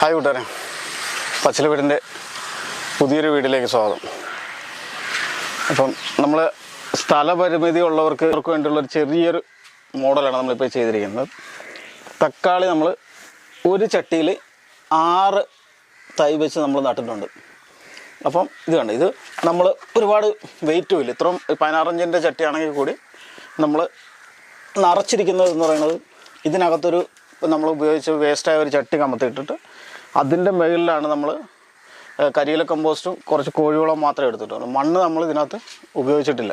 Hi കൂട്ടുകാരെ. പച്ചില വീടിന്റെ പുതിയൊരു വീട്ടിലേക്ക് സ്വാഗതം. അപ്പം നമ്മൾ സ്ഥലപരിമിതി ഉള്ളവർക്ക് അവർക്ക് വേണ്ടിയുള്ള ഒരു ചെറിയൊരു മോഡലാണ് നമ്മളിപ്പോൾ ചെയ്തിരിക്കുന്നത്. തക്കാളി നമ്മൾ ഒരു ചട്ടിയിൽ ആറ് തൈ വെച്ച് നമ്മൾ നട്ടിട്ടുണ്ട്. അപ്പം ഇത് കണ്ട ഇത് നമ്മൾ ഒരുപാട് വെയിറ്റും ഇല്ല. ഇത്രയും പതിനാറഞ്ചിന്റെ ചട്ടിയാണെങ്കിൽ കൂടി നമ്മൾ നിറച്ചിരിക്കുന്നത് എന്ന് പറയുന്നത് ഇതിനകത്തൊരു നമ്മൾ ഉപയോഗിച്ച് വേസ്റ്റായ ഒരു ചട്ടി കമത്തിയിട്ടിട്ട് അതിന്റെ മുകളിലാണ് നമ്മൾ കരിയില കമ്പോസ്റ്റും കുറച്ച് കോഴിവളം മാത്രമേ എടുത്തിട്ടുള്ളൂ. മണ്ണ് നമ്മൾ ഇതിനകത്ത് ഉപയോഗിച്ചിട്ടില്ല.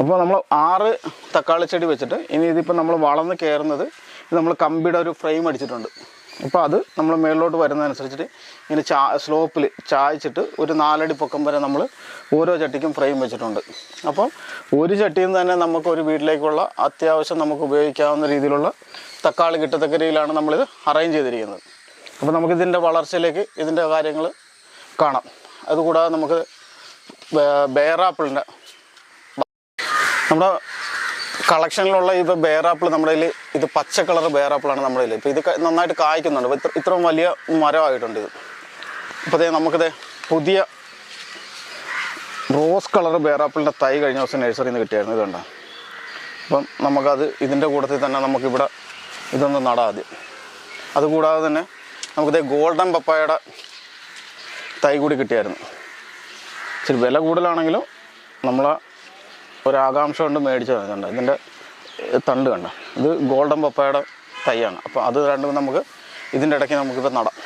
അപ്പോൾ നമ്മൾ ആറ് തക്കാളി ചെടി വെച്ചിട്ട് ഇനി ഇതിപ്പോൾ നമ്മൾ വളർന്ന് കയറുന്നത് നമ്മൾ കമ്പിയുടെ ഒരു ഫ്രെയിം അടിച്ചിട്ടുണ്ട്. അപ്പോൾ അത് നമ്മൾ മേളിലോട്ട് വരുന്നതനുസരിച്ചിട്ട് ഇങ്ങനെ ചാ സ്ലോപ്പിൽ ചായച്ചിട്ട് ഒരു നാലടി പൊക്കം വരെ നമ്മൾ ഓരോ ചട്ടിക്കും ഫ്രെയിം വെച്ചിട്ടുണ്ട്. അപ്പോൾ ഒരു ചട്ടിയിൽ നിന്ന് തന്നെ നമുക്ക് ഒരു വീട്ടിലേക്കുള്ള അത്യാവശ്യം നമുക്ക് ഉപയോഗിക്കാവുന്ന രീതിയിലുള്ള തക്കാളി കിട്ടത്തക്ക രീതിയിലാണ് നമ്മളിത് അറേഞ്ച് ചെയ്തിരിക്കുന്നത്. അപ്പോൾ നമുക്കിതിന്റെ വളർച്ചയിലേക്ക് ഇതിന്റെ കാര്യങ്ങൾ കാണാം. അതുകൂടാതെ നമുക്ക് ബേ- ബേറാപ്പിളിന്റെ നമ്മുടെ കളക്ഷനിലുള്ള ഇപ്പോൾ ബേറാപ്പിൾ നമ്മുടെ കയ്യിൽ ഇത് പച്ച കളർ ബേറാപ്പിളാണ് നമ്മുടെ കയ്യിൽ ഇപ്പോൾ ഇത് നന്നായിട്ട് കായ്ക്കുന്നുണ്ട്. ഇത്ര ഇത്രയും വലിയ മരമായിട്ടുണ്ട് ഇത്. ഇപ്പോൾ അതേ നമുക്കിത് പുതിയ റോസ് കളർ ബേറാപ്പിളിന്റെ തൈ കഴിഞ്ഞ ദിവസം നഴ്സറിയിൽ നിന്ന് കിട്ടിയായിരുന്നു. ഇത് കണ്ടോ? അപ്പം നമുക്കത് ഇതിന്റെ കൂട്ടത്തിൽ തന്നെ നമുക്കിവിടെ ഇതൊന്ന് നടാം ആദ്യം. അതുകൂടാതെ തന്നെ നമുക്കിത് ഗോൾഡൻ പപ്പായയുടെ തൈ കൂടി കിട്ടിയായിരുന്നു. ഇച്ചിരി വില കൂടുതലാണെങ്കിലും നമ്മൾ ഒരാകാംക്ഷ കൊണ്ട് മേടിച്ചതാണ് തന്നിട്ടുണ്ട് ഇതിന്റെ തണ്ട് കണ്ട? ഇത് ഗോൾഡൻ പപ്പായയുടെ തൈയാണ്. അപ്പോൾ അത് രണ്ടും നമുക്ക് ഇതിന്റെ ഇടയ്ക്ക് നമുക്കിപ്പോൾ നടാം.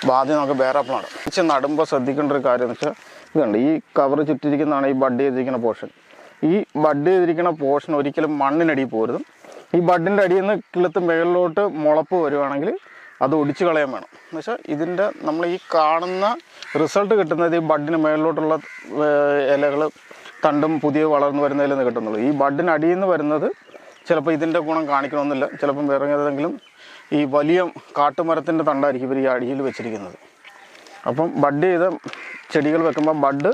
അപ്പോൾ ആദ്യം നമുക്ക് ബേറാപ്പിൾ നടാം ഇച്ചിരി നടുമ്പോൾ ശ്രദ്ധിക്കേണ്ട ഒരു കാര്യം എന്ന് വെച്ചാൽ ഇതുണ്ട് ഈ കവർ ചുറ്റിരിക്കുന്നതാണ് ഈ ബഡ് ചെയ്തിരിക്കുന്ന പോർഷൻ ഈ ബഡ് ചെയ്തിരിക്കുന്ന പോർഷൻ ഒരിക്കലും മണ്ണിനടിയിൽ പോരുതും. ഈ ബഡിന്റെ അടിയിൽ നിന്ന് കിളുത്ത് മുകളിലോട്ട് മുളപ്പ് വരുവാണെങ്കിൽ അത് ഒടിച്ചു കളയാൻ വേണം. എന്ന് വെച്ചാൽ ഇതിന്റെ നമ്മൾ ഈ കാണുന്ന റിസൾട്ട് കിട്ടുന്നത് ഈ ബഡിന് മുകളിലോട്ടുള്ള ഇലകൾ തണ്ടും പുതിയ വളർന്നു വരുന്നതിൽ നിന്ന് കിട്ടുന്നുള്ളൂ. ഈ ബഡിന് അടിയിൽ നിന്ന് വരുന്നത് ചിലപ്പോൾ ഇതിന്റെ ഗുണം കാണിക്കണമെന്നില്ല. ചിലപ്പം വേറെ ഏതെങ്കിലും ഈ വലിയ കാട്ടുമരത്തിന്റെ തണ്ടായിരിക്കും ഇവർ ഈ അടിയിൽ വെച്ചിരിക്കുന്നത്. അപ്പം ബഡ് ചെയ്ത ചെടികൾ വെക്കുമ്പോൾ ബഡ്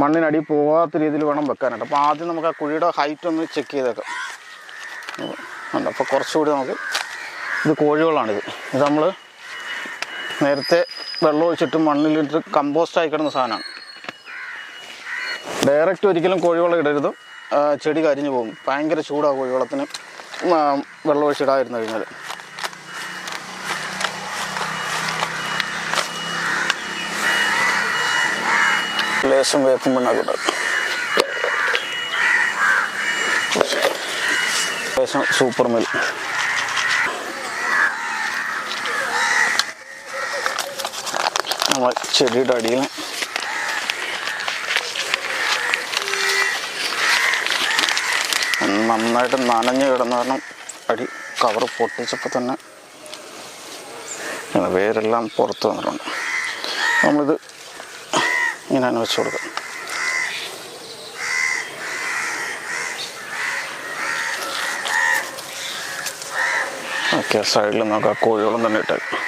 മണ്ണിനടി പോകാത്ത രീതിയിൽ വേണം വെക്കാനായിട്ട്. അപ്പോൾ ആദ്യം നമുക്ക് ആ കുഴിയുടെ ഹൈറ്റ് ഒന്ന് ചെക്ക് ചെയ്തേക്കാം. അപ്പോൾ കുറച്ചുകൂടി നമുക്ക് ഇത് കോഴികളാണിത് ഇത് നമ്മൾ നേരത്തെ വെള്ളം ഒഴിച്ചിട്ട് മണ്ണിലിട്ട് കമ്പോസ്റ്റ് ആയി കിടന്ന സാധനമാണ്. ഡയറക്റ്റ് ഒരിക്കലും കോഴിവെള്ളം ഇടരുത്. ചെടി കരിഞ്ഞു പോകും. ഭയങ്കര ചൂടാണ് കോഴിവെള്ളത്തിന് വെള്ളം ഒഴിച്ചിടാതിരുന്നു കഴിഞ്ഞാൽ ലേശം വേപ്പും മണ്ണാക്കൂടെ ലേശം സൂപ്പർ മിൽ. നമ്മൾ ചെടിയുടെ അടിയിൽ. നന്നായിട്ട് നനഞ്ഞു കിടന്ന കാരണം അടി കവർ പൊട്ടിച്ചപ്പോൾ തന്നെ വേരെല്ലാം പുറത്ത് വന്നിട്ടുണ്ട്. നമ്മളിത് ഇങ്ങനെ വെച്ച് കൊടുക്കാം. ഓക്കെ സൈഡിൽ നോക്കാം കോഴികളും തന്നെ ഇട്ടേക്കാം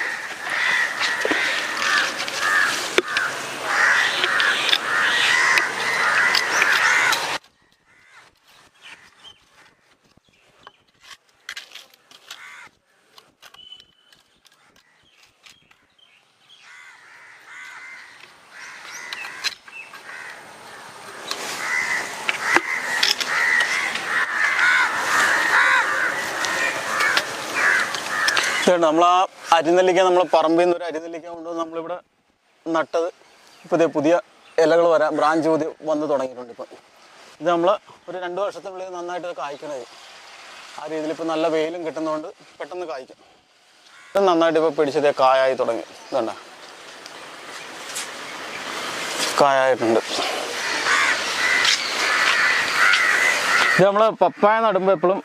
ഇതുണ്ട് നമ്മൾ ആ അരിനെല്ലിക്ക നമ്മൾ പറമ്പിൽ നിന്ന് ഒരു അരിനെല്ലിക്ക കൊണ്ടുവന്ന് നമ്മളിവിടെ നട്ടത്. ഇപ്പോൾ പുതിയ ഇലകൾ വരാൻ ബ്രാഞ്ച് പുതിയ വന്ന് തുടങ്ങിയിട്ടുണ്ട് ഇപ്പം. ഇത് നമ്മൾ ഒരു രണ്ട് വർഷത്തിനുള്ളിൽ നന്നായിട്ട് കായ്ക്കണത്. ആ രീതിയിൽ ഇപ്പോൾ നല്ല വെയിലും കിട്ടുന്നതുകൊണ്ട് പെട്ടെന്ന് കായ്ക്കും. ഇത് നന്നായിട്ട് ഇപ്പോൾ പിടിച്ചത് കായായി തുടങ്ങി. ഇതുണ്ട? കായായിട്ടുണ്ട്. ഇത് നമ്മൾ പപ്പായ നടുമ്പോൾ എപ്പോഴും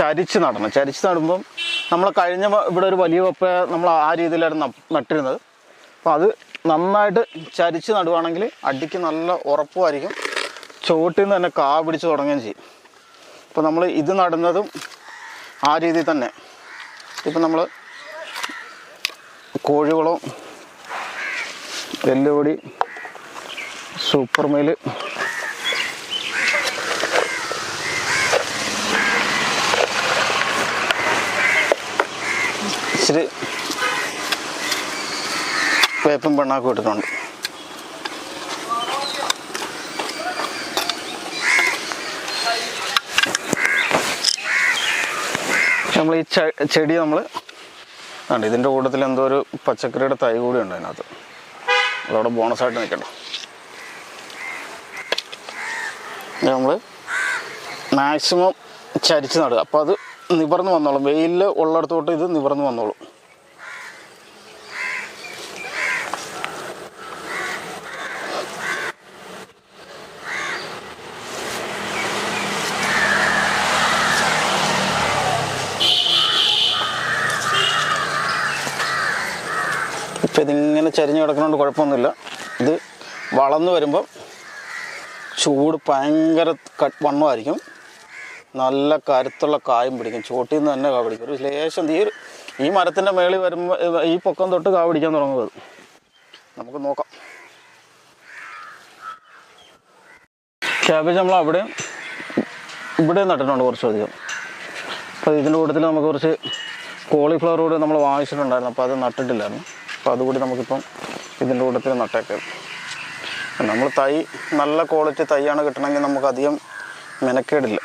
ചരിച്ച് നടണം. ചരിച്ച് നടുമ്പം നമ്മൾ കഴിഞ്ഞ ഇവിടെ ഒരു വലിയ പപ്പ നമ്മൾ ആ രീതിയിലായിരുന്നു നട്ട് നട്ടിരുന്നത്. അപ്പോൾ അത് നന്നായിട്ട് ചരിച്ച് നടുവാണെങ്കിൽ അടിക്ക് നല്ല ഉറപ്പുമായിരിക്കും. ചുവട്ടിൽ നിന്ന് തന്നെ കാ പിടിച്ച് തുടങ്ങുകയും ചെയ്യും. അപ്പോൾ നമ്മൾ ഇത് നടുന്നതും ആ രീതിയിൽ തന്നെ. ഇപ്പം നമ്മൾ കോഴികളും എല്ലുപൊടി സൂപ്പർ ഇച്ചിരി വേപ്പും പെണ്ണാക്കും ഇട്ടിട്ടുണ്ട് നമ്മൾ ഈ ചെടി നമ്മൾ ഉണ്ട് ഇതിന്റെ കൂട്ടത്തിൽ എന്തോ ഒരു പച്ചക്കറിയുടെ തൈ കൂടി ഉണ്ട് അതിനകത്ത്. അതവിടെ ബോണസായിട്ട് നിൽക്കണ്ട നമ്മൾ മാക്സിമം ചരിച്ച് നടുക. അപ്പോൾ അത് നിവർന്ന് വന്നോളും. വെയിൽ ഉള്ളിടത്തോട്ട് ഇത് നിവർന്ന് വന്നോളും. ഇപ്പം ഇതിങ്ങനെ ചരിഞ്ഞു കിടക്കുന്നതുകൊണ്ട് കുഴപ്പമൊന്നുമില്ല. ഇത് വളർന്നു വരുമ്പം ചൂട് ഭയങ്കര വണ്ണമായിരിക്കും. നല്ല കരുത്തുള്ള കായും പിടിക്കും. ചോട്ടിൽ നിന്ന് തന്നെ കാ പിടിക്കും. ഒരു ലേശം ഈ ഈ മരത്തിന്റെ മേളിൽ വരുമ്പോൾ ഈ പൊക്കം തൊട്ട് കാ പിടിക്കാൻ തുടങ്ങുന്നത് നമുക്ക് നോക്കാം. ക്യാബേജ് നമ്മൾ അവിടെ ഇവിടെ നട്ടിട്ടുണ്ട് കുറച്ചധികം. അപ്പോൾ ഇതിന്റെ കൂട്ടത്തിൽ നമുക്ക് കുറച്ച് കോളിഫ്ലവർ കൂടി നമ്മൾ വാങ്ങിച്ചിട്ടുണ്ടായിരുന്നു. അപ്പോൾ അത് നട്ടിട്ടില്ലായിരുന്നു. അപ്പോൾ അതുകൂടി നമുക്കിപ്പം ഇതിന്റെ കൂട്ടത്തിൽ നട്ടേക്കാം. നമ്മൾ തൈ നല്ല ക്വാളിറ്റി തൈയാണ് കിട്ടണമെങ്കിൽ നമുക്ക് അധികം മെനക്കേടില്ല.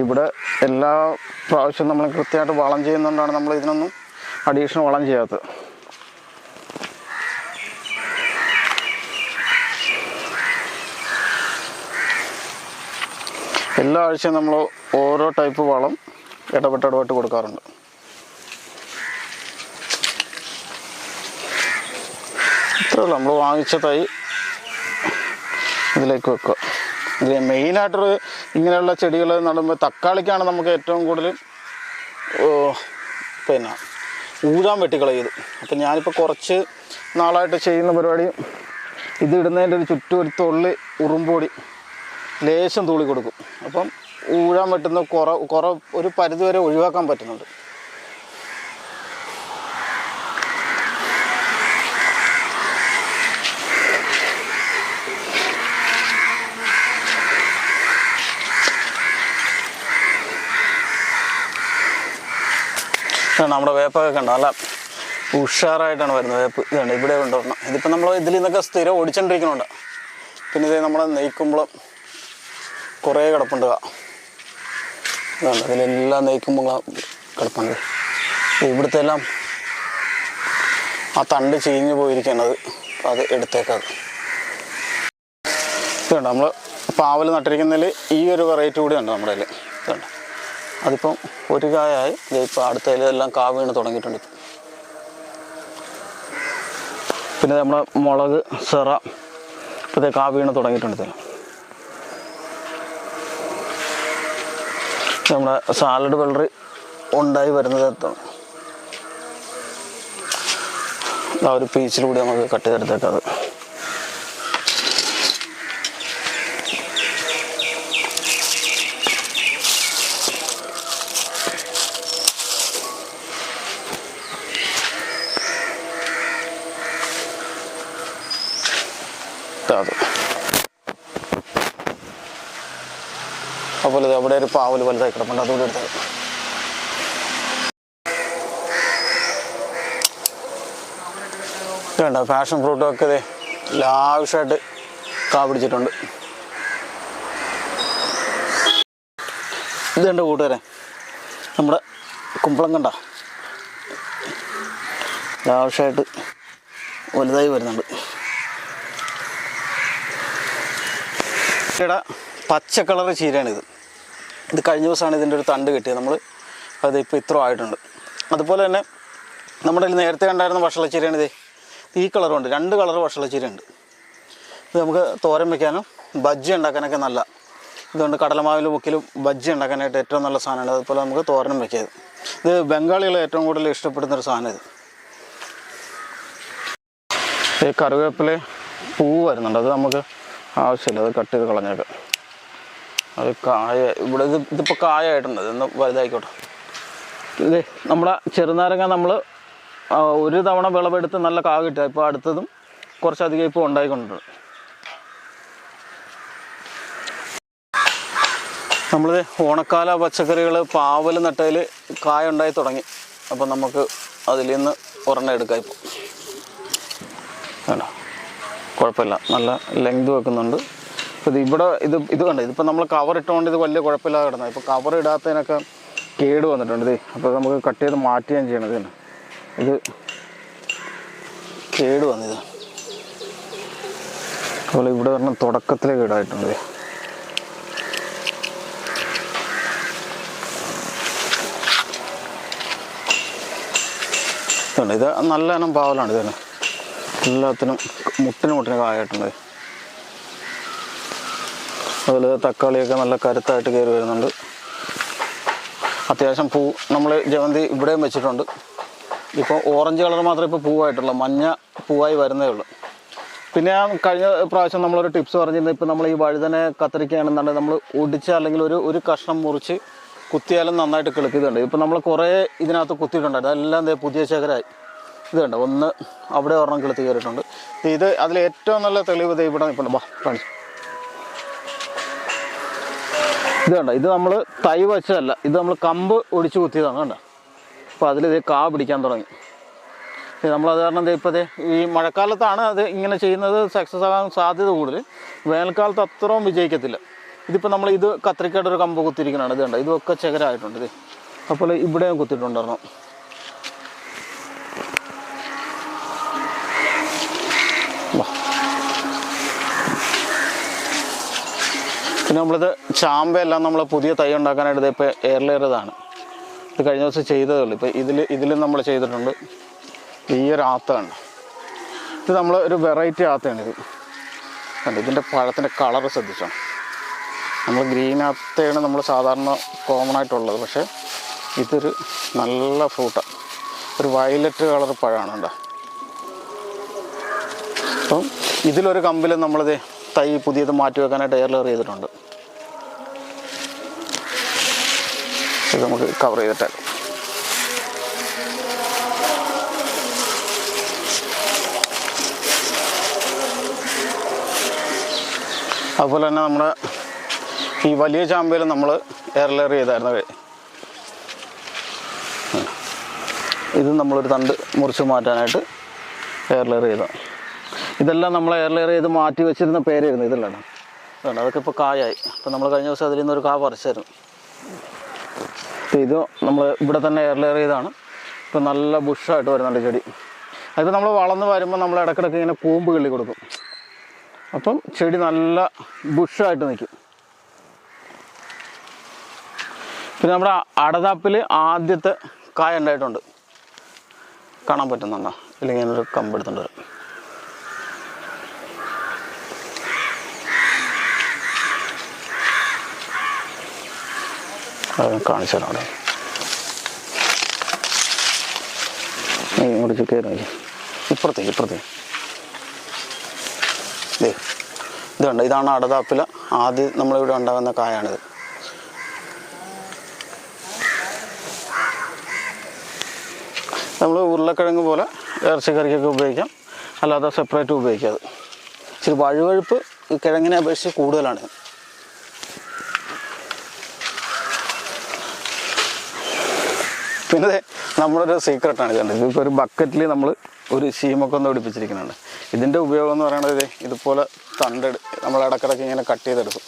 ഇവിടെ എല്ലാ പ്രാവശ്യവും നമ്മൾ കൃത്യമായിട്ട് വളം ചെയ്യുന്നതുകൊണ്ടാണ് നമ്മൾ ഇതിനൊന്നും അഡീഷണൽ വളം ചെയ്യാത്തത്. എല്ലാ ആഴ്ചയും നമ്മൾ ഓരോ ടൈപ്പ് വളം ഇടപെട്ട് കൊടുക്കാറുണ്ട്. ഇത്രയുള്ളൂ നമ്മൾ വാങ്ങിച്ച തൈ ഇതിലേക്ക് വെക്കുക. ഇത് മെയിനായിട്ടൊരു ഇങ്ങനെയുള്ള ചെടികൾ നടുമ്പോൾ തക്കാളിക്കാണ് നമുക്ക് ഏറ്റവും കൂടുതൽ പിന്നെ ഊഴാൻ വെട്ടിക്കളയത് അപ്പം ഞാനിപ്പോൾ കുറച്ച് നാളായിട്ട് ചെയ്യുന്ന പരിപാടി ഇതിടുന്നതിന്റെ ഒരു ചുറ്റും ഒരു തുള്ളി ഉറുമ്പൊടി ലേശം തൂളി കൊടുക്കും. അപ്പം ഊഴാൻ പറ്റുന്ന കുറ കുറ ഒരു പരിധി വരെ ഒഴിവാക്കാൻ പറ്റുന്നുണ്ട്. നമ്മുടെ വേപ്പൊക്കെ കണ്ടോ? അല്ല ഉഷാറായിട്ടാണ് വരുന്നത് വേപ്പ്. ഇതുണ്ട് ഇവിടെ കൊണ്ടുവരണം. ഇതിപ്പോൾ നമ്മൾ ഇതിൽ നിന്നൊക്കെ സ്ഥിരം ഓടിച്ചോണ്ടിരിക്കുന്നുണ്ട്. പിന്നെ ഇത് നമ്മൾ നെയ്ക്കുമ്പോൾ കുറേ കിടപ്പുണ്ട്. ഇതാണ് ഇതിലെല്ലാം നെയ്ക്കുമ്പോൾ കിടപ്പുണ്ട്. ഇവിടുത്തെ എല്ലാം ആ തണ്ട് ചീഞ്ഞു പോയിരിക്കുന്നത് അത്. എടുത്തേക്കത് ഇതുണ്ട് നമ്മൾ പാവൽ നട്ടിരിക്കുന്നതിൽ ഈ ഒരു വെറൈറ്റി കൂടി ഉണ്ട് നമ്മുടെ കയ്യിൽ ഇതുണ്ട്. അതിപ്പം ഒരു കായായി ഇപ്പോൾ അടുത്തതിലെല്ലാം കാ വീണ് തുടങ്ങിയിട്ടുണ്ട്. പിന്നെ നമ്മുടെ മുളക് സെറ ഇപ്പോഴത്തെ കാ വീണ് തുടങ്ങിയിട്ടുണ്ട് നമ്മുടെ സാലഡ് വെള്ളറി ഉണ്ടായി വരുന്നത് എത്തണം ആ ഒരു പീച്ചിലൂടെ നമുക്ക് കട്ട് ചെയ്തെടുത്തേക്കാം അത് അത് അതുപോലെ ദേ അവിടെ ഒരു പാവൽ വലുതായി കിടപ്പുണ്ട്. അതുകൂടി എടുത്തത് വേണ്ട പാഷൻ ഫ്രൂട്ടും ഒക്കെ ഇതേ ലാവിഷായിട്ട് കാ പിടിച്ചിട്ടുണ്ട്. ഇത് എന്റെ കൂട്ടുകാരെ? നമ്മുടെ കുമ്പളം കണ്ട? ലാവിഷായിട്ട് വലുതായി വരുന്നുണ്ട്. ചീരയുടെ പച്ച കളർ ചീരയാണിത്. ഇത് കഴിഞ്ഞ ദിവസമാണ് ഇതിന്റെ ഒരു തണ്ട് കിട്ടിയത്. നമ്മൾ അത് ഇപ്പോൾ ഇത്ര ആയിട്ടുണ്ട്. അതുപോലെ തന്നെ നമ്മുടെ നേരത്തെ നേരത്തെ ഉണ്ടായിരുന്ന വഷളച്ചീരയാണിത്. ഈ കളറുണ്ട് രണ്ട് കളർ വഷളച്ചീരയുണ്ട്. ഇത് നമുക്ക് തോരൻ വെക്കാനും ബജ്ജി ഉണ്ടാക്കാനൊക്കെ നല്ല ഇതുകൊണ്ട് കടലമാവിലും മുക്കിലും ബജ്ജി ഉണ്ടാക്കാനായിട്ട് ഏറ്റവും നല്ല സാധനമാണ്. അതുപോലെ നമുക്ക് തോരനും വെക്കിയത്. ഇത് ബംഗാളികൾ ഏറ്റവും കൂടുതൽ ഇഷ്ടപ്പെടുന്ന ഒരു സാധനം ഇത്. ഈ കറിവേപ്പില പൂവ് വരുന്നുണ്ട്. അത് നമുക്ക് ആവശ്യമില്ല. അത് കട്ട് ചെയ്ത് കളഞ്ഞേക്കാം. അത് കായ ഇവിടെ ഇത് ഇതിപ്പോൾ കായായിട്ടുണ്ട്. ഇതൊന്ന് വലുതായിക്കോട്ടെ. ഇത് നമ്മുടെ ചെറുനാരങ്ങ നമ്മൾ ഒരു തവണ വിളവെടുത്ത് നല്ല കാ കിട്ടുക. ഇപ്പോൾ അടുത്തതും കുറച്ചധികം ഇപ്പോൾ ഉണ്ടായിക്കൊണ്ടിട്ടുണ്ട്. നമ്മൾ ഓണക്കാല പച്ചക്കറികൾ പാവൽ നട്ടതിൽ കായ ഉണ്ടായി തുടങ്ങി. അപ്പം നമുക്ക് അതിൽ നിന്ന് ഒരെണ്ണം എടുക്കാം ഇപ്പോൾ കുഴപ്പമില്ല. നല്ല ലെങ്ത് വെക്കുന്നുണ്ട്. ഇപ്പം ഇവിടെ ഇത് ഇത് കണ്ട? ഇതിപ്പോൾ നമ്മൾ കവർ ഇട്ടുകൊണ്ട് ഇത് വലിയ കുഴപ്പമില്ലാതെ കിടന്നത്. ഇപ്പോൾ കവർ ഇടാത്തതിനൊക്കെ കേട് വന്നിട്ടുണ്ട് ഇത്. അപ്പോൾ നമുക്ക് കട്ട് ചെയ്ത് മാറ്റുകയും ചെയ്യണം ഇതിന് ഇത് കേട് വന്നിത്. അതുപോലെ ഇവിടെ പറഞ്ഞ തുടക്കത്തിലെ കേടായിട്ടുണ്ട്. ഇത്. നല്ല ഇനം പാവലാണ് ഇതിന് എല്ലാത്തിനും മുട്ടിന് മുട്ടിന് കായായിട്ടുണ്ട്. അതുപോലെ തക്കാളിയൊക്കെ നല്ല കരുത്തായിട്ട് കയറി വരുന്നുണ്ട്. അത്യാവശ്യം പൂ നമ്മൾ ജവന്തി ഇവിടെയും വെച്ചിട്ടുണ്ട്. ഇപ്പോൾ ഓറഞ്ച് കളർ മാത്രമേ ഇപ്പോൾ പൂവായിട്ടുള്ളൂ. മഞ്ഞ പൂവായി വരുന്നേ ഉള്ളൂ. പിന്നെ കഴിഞ്ഞ പ്രാവശ്യം നമ്മളൊരു ടിപ്സ് പറഞ്ഞിരുന്നത് ഇപ്പോൾ നമ്മൾ ഈ വഴുതനെ കത്തിരിക്കുകയാണെന്നുണ്ടെങ്കിൽ നമ്മൾ ഒടിച്ച് അല്ലെങ്കിൽ ഒരു ഒരു കഷ്ണം മുറിച്ച് കുത്തിയാലും നന്നായിട്ട് കിളുക്കുന്നുണ്ട് ഇപ്പോൾ നമ്മൾ കുറേ ഇതിനകത്ത് കുത്തിയിട്ടുണ്ടായിരുന്നു അതെല്ലാം പുതിയ ശേഖരമായി ഇതുണ്ട്. ഒന്ന് അവിടെ ഒരെണ്ണം കിളുത്തി കയറിയിട്ടുണ്ട്. ഇത് അതിൽ ഏറ്റവും നല്ല തെളിവ് ഇവിടെ നിൽപ്പുണ്ട് ബാ കാണിച്ചു. ഇത് കണ്ടോ? ഇത് നമ്മൾ തൈ വെച്ചതല്ല. ഇത് നമ്മൾ കമ്പ് ഒടിച്ചു കുത്തിയതാണ് കണ്ടോ? അപ്പോൾ അതിൽ ഇത് കാ പിടിക്കാൻ തുടങ്ങി. നമ്മളത് കാരണം ഇപ്പോൾ ഈ മഴക്കാലത്താണ് അത് ഇങ്ങനെ ചെയ്യുന്നത് സക്സസ് ആകാൻ സാധ്യത കൂടുതൽ വേനൽക്കാലത്ത് അത്രയും വിജയിക്കത്തില്ല. ഇതിപ്പോൾ നമ്മൾ ഇത് കത്രിക്കയുടെ ഒരു കമ്പ് കുത്തിയിരിക്കുന്നതാണ് ഇത് കണ്ടോ? ഇതൊക്കെ ചകരായിട്ടുണ്ട് ഇത് അപ്പോൾ ഇവിടെ കുത്തിയിട്ടുണ്ടായിരുന്നു. പിന്നെ നമ്മളിത് ചാമ്പയെല്ലാം നമ്മൾ പുതിയ തൈ ഉണ്ടാക്കാനായിട്ട് ഇപ്പോൾ എയർലെയറിതാണ് ഇത് കഴിഞ്ഞ ദിവസം ചെയ്തതേ ഉള്ളൂ. ഇപ്പോൾ ഇതിൽ ഇതിലും നമ്മൾ ചെയ്തിട്ടുണ്ട്. ഈ ഒരു ആത്തമാണ് ഇത് നമ്മൾ ഒരു വെറൈറ്റി ആത്തയാണ് ഇത്. കണ്ടോ? ഇതിന്റെ പഴത്തിന്റെ കളർ ശ്രദ്ധിച്ചോ? നമ്മൾ ഗ്രീൻ ആത്തയാണ് നമ്മൾ സാധാരണ കോമൺ ആയിട്ടുള്ളത്. പക്ഷേ ഇതൊരു നല്ല ഫ്രൂട്ടാണ് ഒരു വയലറ്റ് കളർ പഴമാണ് കേട്ടോ അപ്പം ഇതിലൊരു കമ്പിൽ നമ്മളിത് തൈ പുതിയത് മാറ്റി വെക്കാനായിട്ട് എയർലെയർ ചെയ്തിട്ടുണ്ട് ഇത് നമുക്ക് കവർ ചെയ്തിട്ടേക്കാം അതുപോലെ തന്നെ നമ്മുടെ ഈ വലിയ ചാമ്പയിൽ നമ്മൾ എയർലെയർ ചെയ്തായിരുന്നു ഇത് നമ്മളൊരു തണ്ട് മുറിച്ച് മാറ്റാനായിട്ട് എയർലെയർ ചെയ്ത. ഇതെല്ലാം നമ്മൾ എയർലെയർ ചെയ്ത് മാറ്റി വെച്ചിരുന്ന പേരായിരുന്നു ഇതെല്ലാം. അതൊക്കെ ഇപ്പോൾ കായായി. അപ്പോൾ നമ്മൾ കഴിഞ്ഞ ദിവസം അതിൽ നിന്നൊരു കാ പറിച്ചായിരുന്നു. ഇത് നമ്മൾ ഇവിടെ തന്നെ എയർലെയർ ചെയ്താണ്. ഇപ്പോൾ നല്ല ബുഷായിട്ട് വരുന്നുണ്ട് ചെടി. അതിപ്പോൾ നമ്മൾ വളർന്ന് വരുമ്പോൾ നമ്മൾ ഇടയ്ക്കിടയ്ക്ക് ഇങ്ങനെ കൂമ്പ് കിള്ളി കൊടുക്കും. അപ്പം ചെടി നല്ല ബുഷായിട്ട് നിൽക്കും പിന്നെ നമ്മുടെ അടതാപ്പിൽ ആദ്യത്തെ കായ ഉണ്ടായിട്ടുണ്ട്. കാണാൻ പറ്റുന്നുണ്ടോ? ഇല്ലെങ്കിൽ ഞാനൊരു കമ്പെടുത്തുണ്ട് വരാം. കാണിച്ചു തരാം അവിടെ ഇങ്ങോട്ട് കയറി ഇപ്പുറത്തെ ദേ ഇത് കണ്ടോ? ഇതാണ് അടതാപ്പില. ആദ്യം നമ്മളിവിടെ ഉണ്ടാകുന്ന കായാണിത്. നമ്മൾ ഉരുളക്കിഴങ്ങ് പോലെ ഇറച്ചിക്കറിക്കൊക്കെ ഉപയോഗിക്കാം. അല്ലാതെ സെപ്പറേറ്റ് ഉപയോഗിക്കാം അത്. ഇച്ചിരി വഴുവഴുപ്പ് കിഴങ്ങിനെ അപേക്ഷിച്ച് കൂടുതലാണ്. പിന്നെ നമ്മളൊരു സീക്രട്ടാണ് ഇതുണ്ട് ഇതിപ്പോൾ ഒരു ബക്കറ്റിൽ നമ്മൾ ഒരു ശീമൊക്കെ ഒന്ന് പിടിപ്പിച്ചിരിക്കുന്നുണ്ട്. ഇതിന്റെ ഉപയോഗം എന്ന് പറയുന്നത് ഇതുപോലെ തണ്ടെടു നമ്മൾ ഇടക്കിടക്ക് ഇങ്ങനെ കട്ട് ചെയ്തെടുക്കും.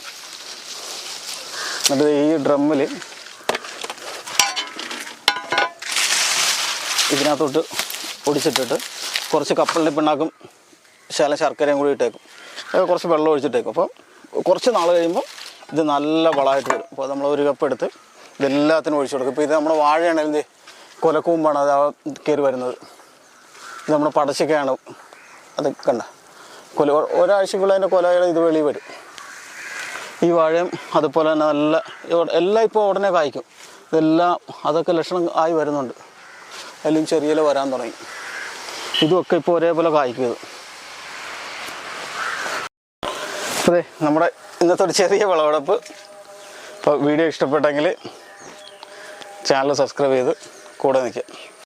എന്നിട്ട് ഈ ഡ്രമ്മിൽ ഇതിനകത്തോട്ട് ഒടിച്ചിട്ടിട്ട് കുറച്ച് കപ്പലിന്റെ പിണ്ണാക്കും ശാല ശർക്കരയും കൂടി ഇട്ടേക്കും. കുറച്ച് വെള്ളം ഒഴിച്ചിട്ടേക്കും. അപ്പോൾ കുറച്ച് നാൾ കഴിയുമ്പോൾ ഇത് നല്ല വളമായിട്ട് വരും. അപ്പോൾ നമ്മൾ ഒരു കപ്പ് എടുത്ത് ഇതെല്ലാത്തിനും ഒഴിച്ചു കൊടുക്കും. ഇപ്പോൾ ഇത് നമ്മുടെ വാഴയാണെങ്കിൽ ഇത് കൊലക്കൂമ്പാണ് അത് കയറി വരുന്നത്. ഇത് നമ്മുടെ പടച്ചക്കയാണ് അത് കണ്ട. കൊല ഒരാഴ്ചക്കുള്ള അതിന്റെ കൊലകൾ ഇത് വെളി വരും. ഈ വാഴയും അതുപോലെ തന്നെ നല്ല എല്ലാം ഇപ്പോൾ ഉടനെ കായ്ക്കും. ഇതെല്ലാം അതൊക്കെ ലക്ഷണം ആയി വരുന്നുണ്ട്. എല്ലാം ചെറിയ വരാൻ തുടങ്ങി. ഇതുമൊക്കെ ഇപ്പോൾ ഒരേപോലെ കായ്ക്കും അതെ നമ്മുടെ ഇന്നത്തെ ഒരു ചെറിയ വിളവെടുപ്പ്. ഇപ്പോൾ വീഡിയോ ഇഷ്ടപ്പെട്ടെങ്കിൽ ചാനൽ സബ്സ്ക്രൈബ് ചെയ്ത് കൂടെ നിൽക്കുക